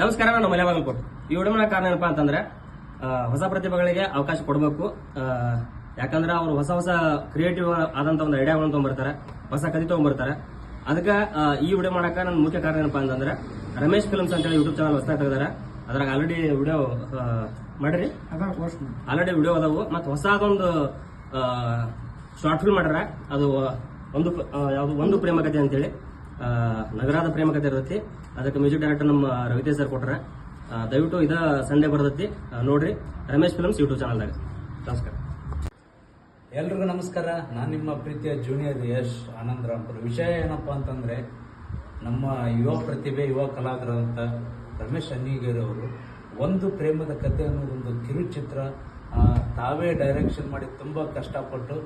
ನಮಸ್ಕಾರ ನಾನು ಮಲೆ ಬಾಗಲ್ಕೋಟ್ ಈ ವಿಡಿಯೋ ಮಾಡೋ ಕಾರಣ ಏನಪ್ಪಾ ಅಂತಂದ್ರೆ ಹೊಸ ಪ್ರತಿಭೆಗಳಿಗೆ ಅವಕಾಶ ಕೊಡಬೇಕು. ಯಾಕಂದ್ರೆ ಅವರು ಹೊಸ ಹೊಸ ಕ್ರಿಯೇಟಿವ್ ಆದಂತ ಒಂದು ಐಡಿಯಾಗಳನ್ನ ತೊಗೊಂಡ್ಬರ್ತಾರೆ ಹೊಸ ಕಥೆ ತೊಗೊಂಡ್ಬರ್ತಾರೆ ಅದಕ್ಕೆ ಈ ವಿಡಿಯೋ ಮಾಡಕ್ಕೆ ನನ್ನ ಮುಖ್ಯ ಕಾರಣ ಏನಪ್ಪಾ ಅಂತಂದ್ರೆ ರಮೇಶ್ ಫಿಲ್ಮ್ಸ್ ಅಂತೇಳಿ ಯೂಟ್ಯೂಬ್ ಚಾನಲ್ ಹೊಸದಾಗಿ ತೆಗೆದಾರೆ. ಅದ್ರಾಗ ಆಲ್ರೆಡಿ ವಿಡಿಯೋ ಮಾಡ್ರಿ? ಆಲ್ರೆಡಿ ವಿಡಿಯೋ ಅದಾವು. ಮತ್ತು ಹೊಸದೊಂದು ಶಾರ್ಟ್ ಫಿಲ್ಮ್ ಮಾಡ್ಯಾರ ಅದು ಒಂದು ಯಾವುದು ಒಂದು ಪ್ರೇಮ ಕಥೆ ಅಂತೇಳಿ. ನಗರದ ಪ್ರೇಮ ಕಥೆ ಇರ್ತೈತಿ. ಅದಕ್ಕೆ ಮ್ಯೂಸಿಕ್ ಡೈರೆಕ್ಟರ್ ನಮ್ಮ ರವಿತೇಶ್ ಸರ್ ಕೊಟ್ರೆ. ದಯವಿಟ್ಟು ಇದ ಸಂಡೆ ಬರ್ತೈತಿ. ನೋಡ್ರಿ. ರಮೇಶ್ ಫಿಲಮ್ಸ್ ಯೂಟ್ಯೂಬ್ ಚಾನಲ್ದಾಗ ನಮಸ್ಕಾರ. ಎಲ್ರಿಗೂ ನಮಸ್ಕಾರ. ನಾನು ನಿಮ್ಮ ಪ್ರೀತಿಯ ಜೂನಿಯರ್ ಯಶ್ ಆನಂದ್ ರಾಮ್ಪುರ್ ವಿಷಯ ಏನಪ್ಪ ಅಂತಂದ್ರೆ, ನಮ್ಮ ಯುವ ಪ್ರತಿಭೆ, ಯುವ ಕಲಾವಿದರಂತ ರಮೇಶ್ ಅನ್ನಿಗೇರಿ ಅವರು ಒಂದು ಪ್ರೇಮದ ಕಥೆ ಅನ್ನೋದೊಂದು ಕಿರುಚಿತ್ರ ತಾವೇ ಡೈರೆಕ್ಷನ್ ಮಾಡಿ ತುಂಬಾ ಕಷ್ಟಪಟ್ಟು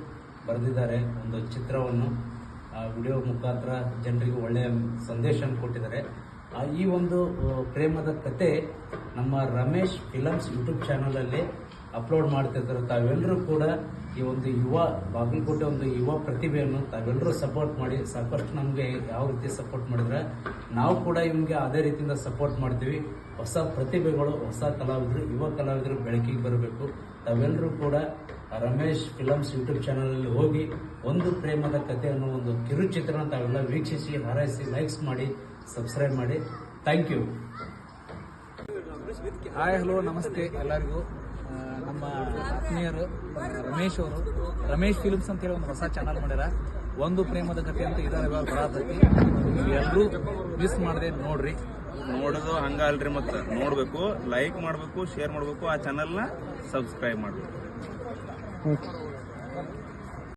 ಬರೆದಿದ್ದಾರೆ ಒಂದು ಚಿತ್ರವನ್ನು. ವಿಡಿಯೋ ಮುಖಾಂತರ ಜನರಿಗೆ ಒಳ್ಳೆಯ ಸಂದೇಶ ಕೊಟ್ಟಿದ್ದಾರೆ. ಆ, ಈ ಒಂದು ಪ್ರೇಮದ ಕತೆ ನಮ್ಮ ರಮೇಶ್ ಫಿಲಮ್ಸ್ ಯೂಟ್ಯೂಬ್ ಚಾನಲಲ್ಲಿ ಅಪ್ಲೋಡ್ ಮಾಡ್ತಿರ್ತಾರೆ ತಾವೆಲ್ಲರೂ ಕೂಡ ಈ ಒಂದು ಯುವ, ಬಾಗಲಕೋಟೆ ಒಂದು ಯುವ ಪ್ರತಿಭೆಯನ್ನು ತಾವೆಲ್ಲರೂ ಸಪೋರ್ಟ್ ಮಾಡಿ, ಸಾಕಷ್ಟು ನಮಗೆ ಯಾವ ರೀತಿ ಸಪೋರ್ಟ್ ಮಾಡಿದ್ರೆ, ನಾವು ಕೂಡ ಇವ್ನಿಗೆ ಅದೇ ರೀತಿಯಿಂದ ಸಪೋರ್ಟ್ ಮಾಡ್ತೀವಿ. ಹೊಸ ಪ್ರತಿಭೆಗಳು, ಹೊಸ ಕಲಾವಿದರು, ಯುವ ಕಲಾವಿದರು ಬೆಳಕಿಗೆ ಬರಬೇಕು. ತಾವೆಲ್ಲರೂ ಕೂಡ ರಮೇಶ್ ಫಿಲಮ್ಸ್ ಯೂಟ್ಯೂಬ್ ಚಾನಲಲ್ಲಿ ಹೋಗಿ ಒಂದು ಪ್ರೇಮದ ಕಥೆ ಅನ್ನೋ ಒಂದು ಕಿರುಚಿತ್ರನ ತಾವೆಲ್ಲ ವೀಕ್ಷಿಸಿ, ಹಾರೈಸಿ ಲೈಕ್ಸ್ ಮಾಡಿ ಸಬ್ಸ್ಕ್ರೈಬ್ ಮಾಡಿ. ಥ್ಯಾಂಕ್ ಯು ಹಾಯ್ ಹಲೋ ನಮಸ್ತೆ ಎಲ್ಲರಿಗೂ. ನಮ್ಮ ಆತ್ಮೀಯರು ರಮೇಶ್ ಅವರು. ರಮೇಶ್ ಫಿಲ್ಮ್ಸ್ ಅಂತೇಳಿ ಒಂದು ಹೊಸ ಚಾನಲ್ ಮಾಡ್ಯಾರ ಒಂದು ಪ್ರೇಮದ ಕಥೆ ಅಂತ ಇದಾರೆ ಬರತೈತಿ. ಎಲ್ಲರೂ ಮಿಸ್ ಮಾಡದೆ ನೋಡ್ರಿ. ನೋಡೋದು ಹಂಗ ಅಲ್ರಿ ಮತ್ತೆ. ನೋಡ್ಬೇಕು ಲೈಕ್ ಮಾಡ್ಬೇಕು ಶೇರ್ ಮಾಡ್ಬೇಕು. ಆ ಚಾನಲ್ನ ಸಬ್ಸ್ಕ್ರೈಬ್ ಮಾಡ್ಬೇಕು.